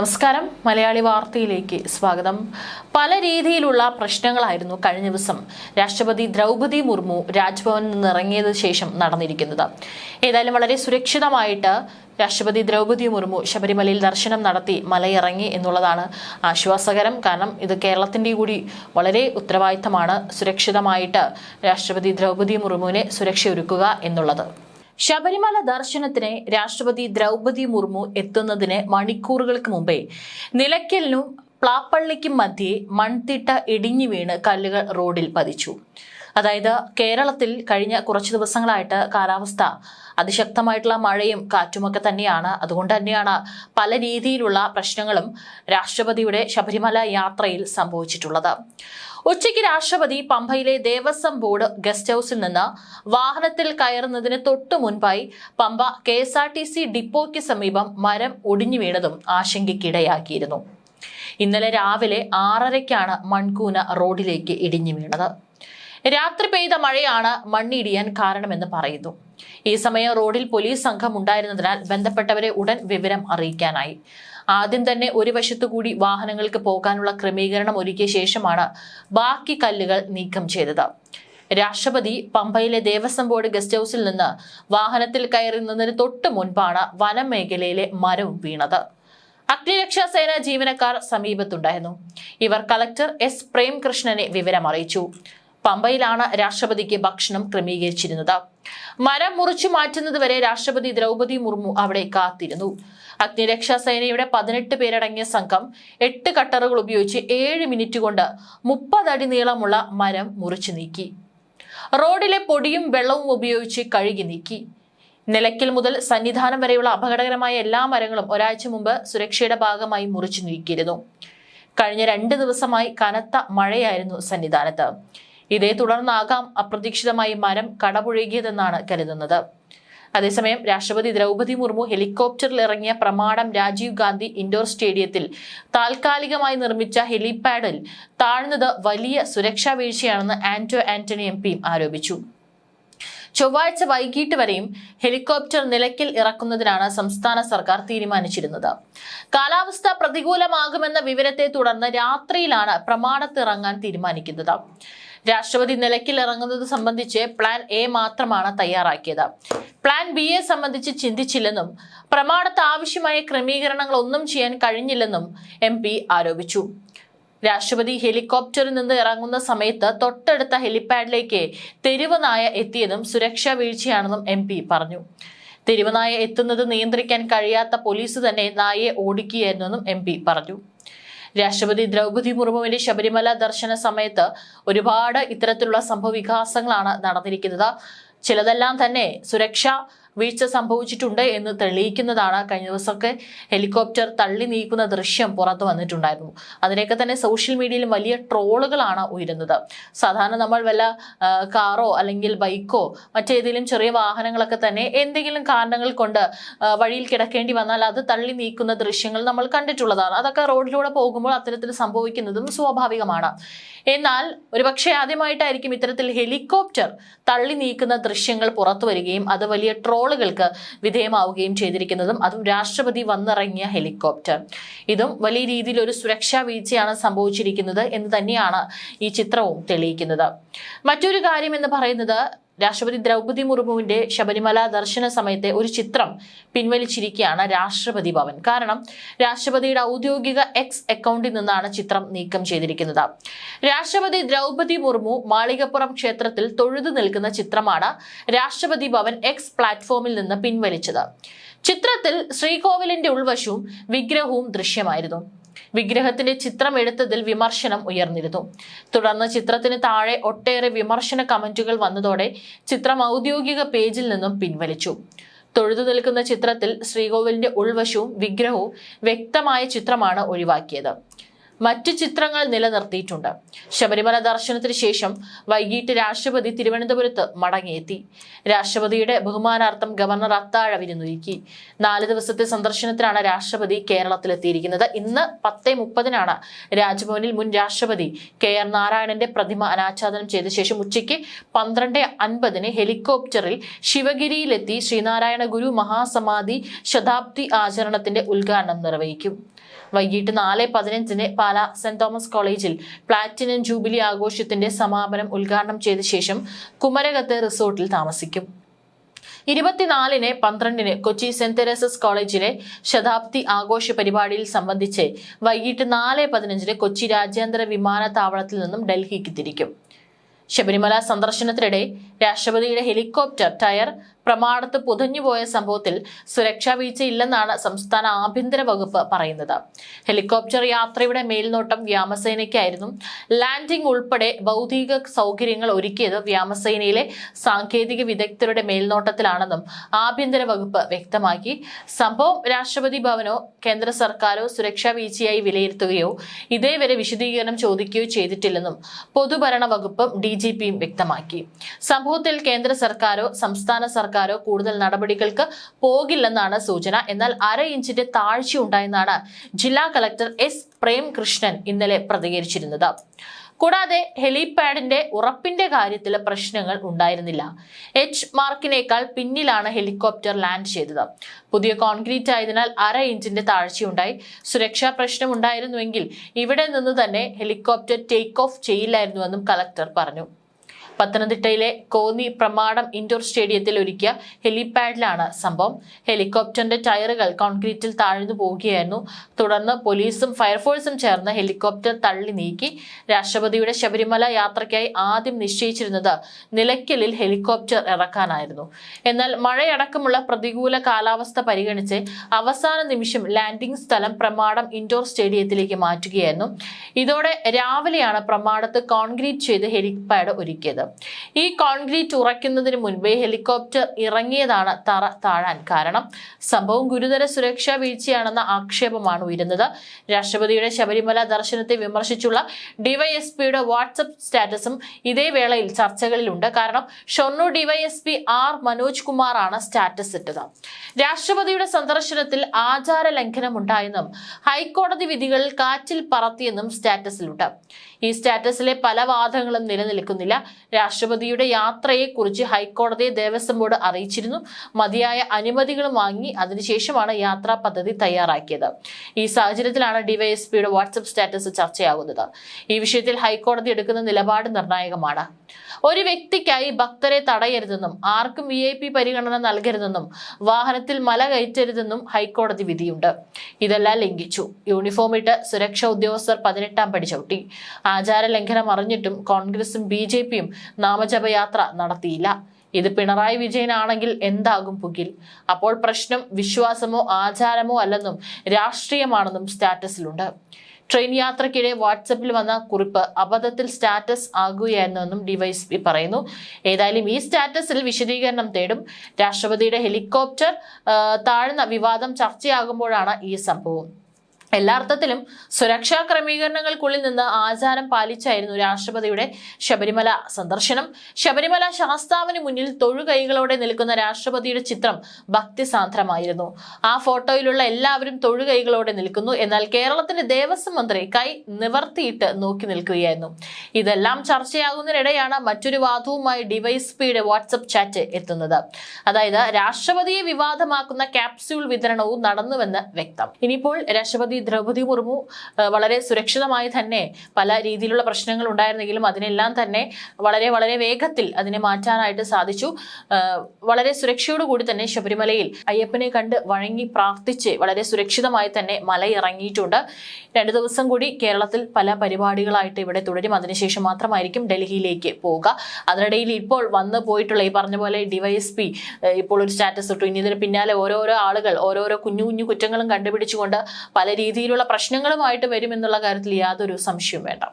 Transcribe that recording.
നമസ്കാരം. മലയാളി വാർത്തയിലേക്ക് സ്വാഗതം. പല രീതിയിലുള്ള പ്രശ്നങ്ങളായിരുന്നു കഴിഞ്ഞ ദിവസം രാഷ്ട്രപതി ദ്രൗപതി മുർമു രാജ്ഭവനിൽ നിന്ന് ഇറങ്ങിയത് ശേഷം നടന്നിരിക്കുന്നത്. ഏതായാലും വളരെ സുരക്ഷിതമായിട്ട് രാഷ്ട്രപതി ദ്രൗപതി മുർമു ശബരിമലയിൽ ദർശനം നടത്തി മലയിറങ്ങി എന്നുള്ളതാണ് ആശ്വാസകരം. കാരണം ഇത് കേരളത്തിന്റെ കൂടി വളരെ ഉത്തരവാദിത്തമാണ് സുരക്ഷിതമായിട്ട് രാഷ്ട്രപതി ദ്രൗപതി മുർമുവിനെ സുരക്ഷയൊരുക്കുക എന്നുള്ളത്. ശബരിമല ദർശനത്തിന് രാഷ്ട്രപതി ദ്രൗപതി മുർമു എത്തുന്നതിന് മണിക്കൂറുകൾക്ക് മുമ്പേ നിലയ്ക്കലിനും പ്ലാപ്പള്ളിക്കും മധ്യേ മൺതിട്ട ഇടിഞ്ഞു വീണ് കല്ലുകൾ റോഡിൽ പതിച്ചു. അതായത് കേരളത്തിൽ കഴിഞ്ഞ കുറച്ച് ദിവസങ്ങളായിട്ട് കാലാവസ്ഥ അതിശക്തമായിട്ടുള്ള മഴയും കാറ്റുമൊക്കെ തന്നെയാണ്. അതുകൊണ്ട് തന്നെയാണ് പല രീതിയിലുള്ള പ്രശ്നങ്ങളും രാഷ്ട്രപതിയുടെ ശബരിമല യാത്രയിൽ സംഭവിച്ചിട്ടുള്ളത്. ഉച്ചയ്ക്ക് രാഷ്ട്രപതി പമ്പയിലെ ദേവസ്വം ബോർഡ് ഗസ്റ്റ് ഹൌസിൽ നിന്ന് വാഹനത്തിൽ കയറുന്നതിന് തൊട്ടു മുൻപായി Pamba K S R T C ഡിപ്പോയ്ക്ക് സമീപം മരം ഒടിഞ്ഞു വീണതും ആശങ്കയ്ക്കിടയാക്കിയിരുന്നു. ഇന്നലെ രാവിലെ ആറരയ്ക്കാണ് മൺകൂന റോഡിലേക്ക് ഇടിഞ്ഞു വീണത്. രാത്രി പെയ്ത മഴയാണ് മണ്ണിടിയാൻ കാരണമെന്ന് പറയുന്നു. ഈ സമയം റോഡിൽ പോലീസ് സംഘം ഉണ്ടായിരുന്നതിനാൽ ബന്ധപ്പെട്ടവരെ ഉടൻ വിവരം അറിയിക്കാനായി. ആദ്യം തന്നെ ഒരു വശത്തുകൂടി വാഹനങ്ങൾക്ക് പോകാനുള്ള ക്രമീകരണം ഒരുക്കിയ ശേഷമാണ് ബാക്കി കല്ലുകൾ നീക്കം ചെയ്തത്. രാഷ്ട്രപതി പമ്പയിലെ ദേവസ്വം ബോർഡ് ഗസ്റ്റ് ഹൗസിൽ നിന്ന് വാഹനത്തിൽ കയറി നിന്നതിന് തൊട്ട് മുൻപാണ് വനം മേഖലയിലെ മരം വീണത്. അഗ്നിരക്ഷാ സേന ജീവനക്കാർ സമീപത്തുണ്ടായിരുന്നു. ഇവർ കളക്ടർ എസ് പ്രേംകൃഷ്ണനെ വിവരം അറിയിച്ചു പമ്പയിലാണ് രാഷ്ട്രപതിക്ക് ഭക്ഷണം ക്രമീകരിച്ചിരുന്നത്. മരം മുറിച്ചു മാറ്റുന്നതുവരെ രാഷ്ട്രപതി ദ്രൗപതി മുർമു അവിടെ കാത്തിരുന്നു. അഗ്നിരക്ഷാ സേനയുടെ പതിനെട്ട് പേരടങ്ങിയ സംഘം എട്ട് കട്ടറുകൾ ഉപയോഗിച്ച് ഏഴ് മിനിറ്റ് കൊണ്ട് മുപ്പതടി നീളമുള്ള മരം മുറിച്ചു നീക്കി. റോഡിലെ പൊടിയും വെള്ളവും ഉപയോഗിച്ച് കഴുകി നീക്കി. നിലയ്ക്കൽ മുതൽ സന്നിധാനം വരെയുള്ള അപകടകരമായ എല്ലാ മരങ്ങളും ഒരാഴ്ച മുമ്പ് സുരക്ഷയുടെ ഭാഗമായി മുറിച്ചു നീക്കിയിരുന്നു. കഴിഞ്ഞ രണ്ട് ദിവസമായി കനത്ത മഴയായിരുന്നു സന്നിധാനത്ത്. ഇതേ തുടർന്നാകാം അപ്രതീക്ഷിതമായി മരം കടപുഴകിയതെന്നാണ് കരുതുന്നത്. അതേസമയം രാഷ്ട്രപതി ദ്രൗപതി മുർമു ഹെലികോപ്റ്ററിൽ ഇറങ്ങിയ പ്രമാണം രാജീവ് ഗാന്ധി ഇൻഡോർ സ്റ്റേഡിയത്തിൽ താൽക്കാലികമായി നിർമ്മിച്ച ഹെലിപാഡിൽ താഴ്ന്നത് വലിയ സുരക്ഷാ വീഴ്ചയാണെന്ന് ആന്റോ ആന്റണി എം ആരോപിച്ചു. ചൊവ്വാഴ്ച വൈകിട്ട് വരെയും ഹെലികോപ്റ്റർ നിലയ്ക്കൽ ഇറക്കുന്നതിനാണ് സംസ്ഥാന സർക്കാർ തീരുമാനിച്ചിരുന്നത്. കാലാവസ്ഥ പ്രതികൂലമാകുമെന്ന വിവരത്തെ തുടർന്ന് രാത്രിയിലാണ് പ്രമാണത്തിറങ്ങാൻ തീരുമാനിക്കുന്നത്. രാഷ്ട്രപതി നിലയ്ക്കിൽ ഇറങ്ങുന്നത് സംബന്ധിച്ച് പ്ലാൻ എ മാത്രമാണ് തയ്യാറാക്കിയത്. പ്ലാൻ ബി എ സംബന്ധിച്ച് ചിന്തിച്ചില്ലെന്നും പ്രമാണത്ത് ആവശ്യമായ ക്രമീകരണങ്ങൾ ഒന്നും ചെയ്യാൻ കഴിഞ്ഞില്ലെന്നും എം ആരോപിച്ചു. രാഷ്ട്രപതി ഹെലികോപ്റ്ററിൽ നിന്ന് ഇറങ്ങുന്ന സമയത്ത് തൊട്ടടുത്ത ഹെലിപാഡിലേക്ക് തെരുവ് നായ എത്തിയതും സുരക്ഷാ വീഴ്ചയാണെന്നും എം പറഞ്ഞു. തെരുവ് നായ എത്തുന്നത് നിയന്ത്രിക്കാൻ കഴിയാത്ത പോലീസ് തന്നെ നായയെ ഓടിക്കുകയായിരുന്നെന്നും എം പറഞ്ഞു. രാഷ്ട്രപതി ദ്രൗപതി മുർമുവിന്റെ ശബരിമല ദർശന സമയത്ത് ഒരുപാട് ഇത്തരത്തിലുള്ള സംഭവ വികാസങ്ങളാണ് നടന്നിരിക്കുന്നത്. ചിലതെല്ലാം തന്നെ സുരക്ഷ വീഴ്ച സംഭവിച്ചിട്ടുണ്ട് എന്ന് തെളിയിക്കുന്നതാണ് കഴിഞ്ഞ ദിവസമൊക്കെ ഹെലികോപ്റ്റർ തള്ളി നീക്കുന്ന ദൃശ്യം പുറത്തു വന്നിട്ടുണ്ടായിരുന്നു. അതിനെയൊക്കെ തന്നെ സോഷ്യൽ മീഡിയയിലും വലിയ ട്രോളുകളാണ് ഉയരുന്നത്. സാധാരണ നമ്മൾ വല്ല കാറോ അല്ലെങ്കിൽ ബൈക്കോ മറ്റേതെങ്കിലും ചെറിയ വാഹനങ്ങളൊക്കെ തന്നെ എന്തെങ്കിലും കാരണങ്ങൾ കൊണ്ട് വഴിയിൽ കിടക്കേണ്ടി വന്നാൽ അത് തള്ളി നീക്കുന്ന ദൃശ്യങ്ങൾ നമ്മൾ കണ്ടിട്ടുള്ളതാണ്. അതൊക്കെ റോഡിലൂടെ പോകുമ്പോൾ അത്തരത്തിൽ സംഭവിക്കുന്നതും സ്വാഭാവികമാണ്. എന്നാൽ ഒരുപക്ഷെ ആദ്യമായിട്ടായിരിക്കും ഇത്തരത്തിൽ ഹെലികോപ്റ്റർ തള്ളി നീക്കുന്ന ദൃശ്യങ്ങൾ പുറത്തു വരികയും അത് വലിയ ട്രോളുകൾക്ക് വിധേയമാവുകയും ചെയ്തിരിക്കുന്നതും അതും രാഷ്ട്രപതി വന്നിറങ്ങിയ ഹെലികോപ്റ്റർ. ഇതും വലിയ രീതിയിൽ ഒരു സുരക്ഷാ വീഴ്ചയാണ് സംഭവിച്ചിരിക്കുന്നത് എന്ന് തന്നെയാണ് ഈ ചിത്രവും തെളിയിക്കുന്നത്. മറ്റൊരു കാര്യം എന്ന് പറയുന്നത് രാഷ്ട്രപതി ദ്രൗപതി മുർമുവിന്റെ ശബരിമല ദർശന സമയത്തെ ഒരു ചിത്രം പിൻവലിച്ചിരിക്കുകയാണ് രാഷ്ട്രപതി ഭവൻ. കാരണം രാഷ്ട്രപതിയുടെ ഔദ്യോഗിക എക്സ് അക്കൗണ്ടിൽ നിന്നാണ് ചിത്രം നീക്കം ചെയ്തിരിക്കുന്നത്. രാഷ്ട്രപതി ദ്രൗപതി മുർമു മാളികപ്പുറം ക്ഷേത്രത്തിൽ തൊഴുതു നിൽക്കുന്ന ചിത്രമാണ് രാഷ്ട്രപതി ഭവൻ എക്സ് പ്ലാറ്റ്ഫോമിൽ നിന്ന് പിൻവലിച്ചത്. ചിത്രത്തിൽ ശ്രീകോവിലിന്റെ ഉൾവശവും വിഗ്രഹവും ദൃശ്യമായിരുന്നു. വിഗ്രഹത്തിന്റെ ചിത്രം എടുത്തതിൽ വിമർശനം ഉയർന്നിരുന്നു. തുടർന്ന് ചിത്രത്തിന് താഴെ ഒട്ടേറെ വിമർശന കമന്റുകൾ വന്നതോടെ ചിത്രം ഔദ്യോഗിക പേജിൽ നിന്നും പിൻവലിച്ചു. തൊഴുതു നിൽക്കുന്ന ചിത്രത്തിൽ ശ്രീകോവിലിന്റെ ഉൾവശവും വിഗ്രഹവും വ്യക്തമായ ചിത്രമാണ് ഒഴിവാക്കിയത്. മറ്റു ചിത്രങ്ങൾ നിലനിർത്തിയിട്ടുണ്ട്. ശബരിമല ദർശനത്തിന് ശേഷം വൈകിട്ട് രാഷ്ട്രപതി തിരുവനന്തപുരത്ത് മടങ്ങിയെത്തി. രാഷ്ട്രപതിയുടെ ബഹുമാനാർത്ഥം ഗവർണർ അത്താഴ വിരുന്നൊരുക്കി നാല് ദിവസത്തെ സന്ദർശനത്തിനാണ് രാഷ്ട്രപതി കേരളത്തിലെത്തിയിരിക്കുന്നത്. ഇന്ന് പത്ത് മുപ്പതിനാണ് രാജ്ഭവനിൽ മുൻ രാഷ്ട്രപതി കെ ആർ നാരായണന്റെ പ്രതിമ അനാച്ഛാദനം ചെയ്ത ശേഷം ഉച്ചയ്ക്ക് പന്ത്രണ്ട് അൻപതിന് ഹെലികോപ്റ്ററിൽ ശിവഗിരിയിലെത്തി ശ്രീനാരായണ ഗുരു മഹാസമാധി ശതാബ്ദി ആചരണത്തിന്റെ ഉദ്ഘാടനം നിർവഹിക്കും. വൈകിട്ട് നാല് പതിനഞ്ചിന് പാല സെന്റ് തോമസ് കോളേജിൽ പ്ലാറ്റിനം ജൂബിലി ആഘോഷത്തിന്റെ സമാപനം ഉദ്ഘാടനം ചെയ്ത ശേഷം കുമരകത്ത് റിസോർട്ടിൽ താമസിക്കും. ഇരുപത്തിനാലിന് പന്ത്രണ്ടിന് കൊച്ചി സെന്റ് തെരേസസ് കോളേജിലെ ശതാബ്ദി ആഘോഷ പരിപാടിയിൽ സംബന്ധിച്ച് വൈകിട്ട് നാല് പതിനഞ്ചിന് കൊച്ചി രാജ്യാന്തര വിമാനത്താവളത്തിൽ നിന്നും ഡൽഹിക്ക് തിരിക്കും. ശബരിമല സന്ദർശനത്തിനിടെ രാഷ്ട്രപതിയുടെ ഹെലികോപ്റ്റർ ടയർ പ്രമാണത്ത് പുതഞ്ഞുപോയ സംഭവത്തിൽ സുരക്ഷാ വീഴ്ചയില്ലെന്നാണ് സംസ്ഥാന ആഭ്യന്തര വകുപ്പ് പറയുന്നത്. ഹെലികോപ്റ്റർ യാത്രയുടെ മേൽനോട്ടം വ്യോമസേനയ്ക്കായിരുന്നു. ലാൻഡിംഗ് ഉൾപ്പെടെ ഭൗതിക സൗകര്യങ്ങൾ ഒരുക്കിയത് വ്യോമസേനയിലെ സാങ്കേതിക വിദഗ്ധരുടെ മേൽനോട്ടത്തിലാണെന്നും ആഭ്യന്തര വകുപ്പ് വ്യക്തമാക്കി. സംഭവം രാഷ്ട്രപതി ഭവനോ കേന്ദ്ര സർക്കാരോ സുരക്ഷാ വീഴ്ചയായി വിലയിരുത്തുകയോ ഇതേവരെ വിശദീകരണം ചോദിക്കുകയോ ചെയ്തിട്ടില്ലെന്നും പൊതുഭരണ വകുപ്പും ഡി വ്യക്തമാക്കി. സംഭവത്തിൽ കേന്ദ്ര സർക്കാരോ സംസ്ഥാന സർക്കാരോ കൂടുതൽ നടപടികൾക്ക് പോകില്ലെന്നാണ് സൂചന. എന്നാൽ അര ഇഞ്ചിന്റെ താഴ്ച ഉണ്ടായെന്നാണ് ജില്ലാ കളക്ടർ എസ് പ്രേംകൃഷ്ണൻ ഇന്നലെ പ്രതികരിച്ചിരുന്നത്. കൂടാതെ ഹെലിപാഡിന്റെ ഉറപ്പിന്റെ കാര്യത്തിൽ പ്രശ്നങ്ങൾ ഉണ്ടായിരുന്നില്ല. എച്ച് മാർക്കിനേക്കാൾ പിന്നിലാണ് ഹെലികോപ്റ്റർ ലാൻഡ് ചെയ്തത്. പുതിയ കോൺക്രീറ്റ് ആയതിനാൽ അര ഇഞ്ചിന്റെ താഴ്ചയുണ്ടായി. സുരക്ഷാ പ്രശ്നം ഉണ്ടായിരുന്നുവെങ്കിൽ ഇവിടെ നിന്ന് തന്നെ ഹെലികോപ്റ്റർ ടേക്ക് ഓഫ് ചെയ്യില്ലായിരുന്നുവെന്നും കളക്ടർ പറഞ്ഞു. പത്തനംതിട്ടയിലെ കോന്നി പ്രമാടം ഇൻഡോർ സ്റ്റേഡിയത്തിൽ ഒരുക്കിയ ഹെലിപാഡിലാണ് സംഭവം. ഹെലികോപ്റ്ററിന്റെ ടയറുകൾ കോൺക്രീറ്റിൽ താഴ്ന്നു പോവുകയായിരുന്നു. തുടർന്ന് പോലീസും ഫയർഫോഴ്സും ചേർന്ന് ഹെലികോപ്റ്റർ തള്ളി നീക്കി. രാഷ്ട്രപതിയുടെ ശബരിമല യാത്രയ്ക്കായി ആദ്യം നിശ്ചയിച്ചിരുന്നത് നിലയ്ക്കലിൽ ഹെലികോപ്റ്റർ ഇറക്കാനായിരുന്നു. എന്നാൽ മഴയടക്കമുള്ള പ്രതികൂല കാലാവസ്ഥ പരിഗണിച്ച് അവസാന നിമിഷം ലാൻഡിംഗ് സ്ഥലം പ്രമാടം ഇൻഡോർ സ്റ്റേഡിയത്തിലേക്ക് മാറ്റുകയായിരുന്നു. ഇതോടെ രാവിലെയാണ് പ്രമാടത്ത് കോൺക്രീറ്റ് ചെയ്ത് ഹെലിപാഡ് ഒരുക്കിയത്. ഈ കോൺക്രീറ്റ് ഉറയ്ക്കുന്നതിന് മുൻപേ ഹെലികോപ്റ്റർ ഇറങ്ങിയതാണ് തറ താഴാൻ കാരണം. സംഭവം ഗുരുതര സുരക്ഷാ വീഴ്ചയാണെന്ന ആക്ഷേപമാണ് ഉയരുന്നത്. രാഷ്ട്രപതിയുടെ ശബരിമല ദർശനത്തെ വിമർശിച്ചുള്ള ഡിവൈഎസ്പിയുടെ വാട്സപ്പ് സ്റ്റാറ്റസും ഇതേ വേളയിൽ ചർച്ചകളിലുണ്ട്. കാരണം ഷൊർണൂർ ഡിവൈഎസ്പി ആർ മനോജ് കുമാറാണ് സ്റ്റാറ്റസ് ഇട്ടത്. രാഷ്ട്രപതിയുടെ സന്ദർശനത്തിൽ ആചാര ലംഘനമുണ്ടായെന്നും ഹൈക്കോടതി വിധികളിൽ കാറ്റിൽ പറത്തിയെന്നും സ്റ്റാറ്റസിലുണ്ട്. ഈ സ്റ്റാറ്റസിലെ പല വാദങ്ങളും നിലനിൽക്കുന്നില്ല. രാഷ്ട്രപതിയുടെ യാത്രയെക്കുറിച്ച് ഹൈക്കോടതിയെ ദേവസ്വം ബോർഡ് അറിയിച്ചിരുന്നു. മതിയായ അനുമതികൾ വാങ്ങി അതിനുശേഷമാണ് യാത്രാ പദ്ധതി തയ്യാറാക്കിയത്. ഈ സാഹചര്യത്തിലാണ് ഡിവൈഎസ്പിയുടെ വാട്സപ്പ് സ്റ്റാറ്റസ് ചർച്ചയാകുന്നത്. ഈ വിഷയത്തിൽ ഹൈക്കോടതി എടുക്കുന്ന നിലപാട് നിർണായകമാണ്. ഒരു വ്യക്തിക്കായി ഭക്തരെ തടയരുതെന്നും ആർക്കും വി ഐ പി പരിഗണന നൽകരുതെന്നും വാഹനത്തിൽ മല കയറ്റരുതെന്നും ഹൈക്കോടതി വിധിയുണ്ട്. ഇതെല്ലാം ലംഘിച്ചു. യൂണിഫോം ഇട്ട് സുരക്ഷാ ഉദ്യോഗസ്ഥർ പതിനെട്ടാം പടി ചവിട്ടി. ആചാര ലംഘനം അറിഞ്ഞിട്ടും കോൺഗ്രസും ബി ജെ പിയും നാമജപയാത്ര നടത്തിയില്ല. ഇത് പിണറായി വിജയനാണെങ്കിൽ എന്താകും പുകിൽ? അപ്പോൾ പ്രശ്നം വിശ്വാസമോ ആചാരമോ അല്ലെന്നും രാഷ്ട്രീയമാണെന്നും സ്റ്റാറ്റസിലുണ്ട്. ട്രെയിൻ യാത്രയ്ക്കിടെ വാട്സപ്പിൽ വന്ന കുറിപ്പ് അബദ്ധത്തിൽ സ്റ്റാറ്റസ് ആകുകയായിരുന്നുവെന്നും ഡിവൈഎസ്പി പറയുന്നു. ഏതായാലും ഈ സ്റ്റാറ്റസിൽ വിശദീകരണം തേടും. രാഷ്ട്രപതിയുടെ ഹെലികോപ്റ്റർ താഴ്ന്ന വിവാദം ചർച്ചയാകുമ്പോഴാണ് ഈ സംഭവം. എല്ലാ അർത്ഥത്തിലും സുരക്ഷാ ക്രമീകരണങ്ങൾക്കുള്ളിൽ നിന്ന് ആചാരം പാലിച്ചായിരുന്നു രാഷ്ട്രപതിയുടെ ശബരിമല സന്ദർശനം. ശബരിമല ശാസ്താവിന് മുന്നിൽ തൊഴുകൈകളോടെ നിൽക്കുന്ന രാഷ്ട്രപതിയുടെ ചിത്രം ഭക്തിസാന്ദ്രമായിരുന്നു. ആ ഫോട്ടോയിലുള്ള എല്ലാവരും തൊഴുകൈകളോടെ നിൽക്കുന്നു. എന്നാൽ കേരളത്തിന്റെ ദേവസ്വം മന്ത്രി കൈ നിവർത്തിയിട്ട് നോക്കി നിൽക്കുകയായിരുന്നു. ഇതെല്ലാം ചർച്ചയാകുന്നതിനിടെയാണ് മറ്റൊരു വാദവുമായി ഡിവൈഎസ്പിയുടെ വാട്സപ്പ് ചാറ്റ് എത്തുന്നത്. അതായത് രാഷ്ട്രപതിയെ വിവാദമാക്കുന്ന ക്യാപ്സ്യൂൾ വിതരണവും നടന്നുവെന്ന് വ്യക്തം. ഇനിയിപ്പോൾ രാഷ്ട്രപതി ദ്രൗപദി മുർമു വളരെ സുരക്ഷിതമായി തന്നെ പല രീതിയിലുള്ള പ്രശ്നങ്ങൾ ഉണ്ടായിരുന്നെങ്കിലും അതിനെല്ലാം തന്നെ വളരെ വളരെ വേഗത്തിൽ അതിനെ മാറ്റാനായിട്ട് സാധിച്ചു. വളരെ സുരക്ഷയോടുകൂടി തന്നെ ശബരിമലയിൽ അയ്യപ്പനെ കണ്ട് വഴങ്ങി പ്രാർത്ഥിച്ച് വളരെ സുരക്ഷിതമായി തന്നെ മലയിറങ്ങിയിട്ടുണ്ട് രണ്ടു ദിവസം കൂടി കേരളത്തിൽ പല പരിപാടികളായിട്ട് ഇവിടെ തുടരും. അതിനുശേഷം മാത്രമായിരിക്കും ഡൽഹിയിലേക്ക് പോവുക. അതിനിടയിൽ ഇപ്പോൾ വന്നു പോയിട്ടുള്ള ഈ പറഞ്ഞ പോലെ ഡിവൈഎസ്പി ഇപ്പോൾ ഒരു സ്റ്റാറ്റസ് ഇട്ടു. ഇനി ഇതിന് പിന്നാലെ ഓരോരോ ആളുകൾ ഓരോരോ കുഞ്ഞു കുഞ്ഞു കുറ്റങ്ങളും കണ്ടുപിടിച്ചുകൊണ്ട് പല രീതിയിലുള്ള പ്രശ്നങ്ങളുമായിട്ട് വരുമെന്നുള്ള കാര്യത്തിൽ യാതൊരു സംശയവും വേണ്ട.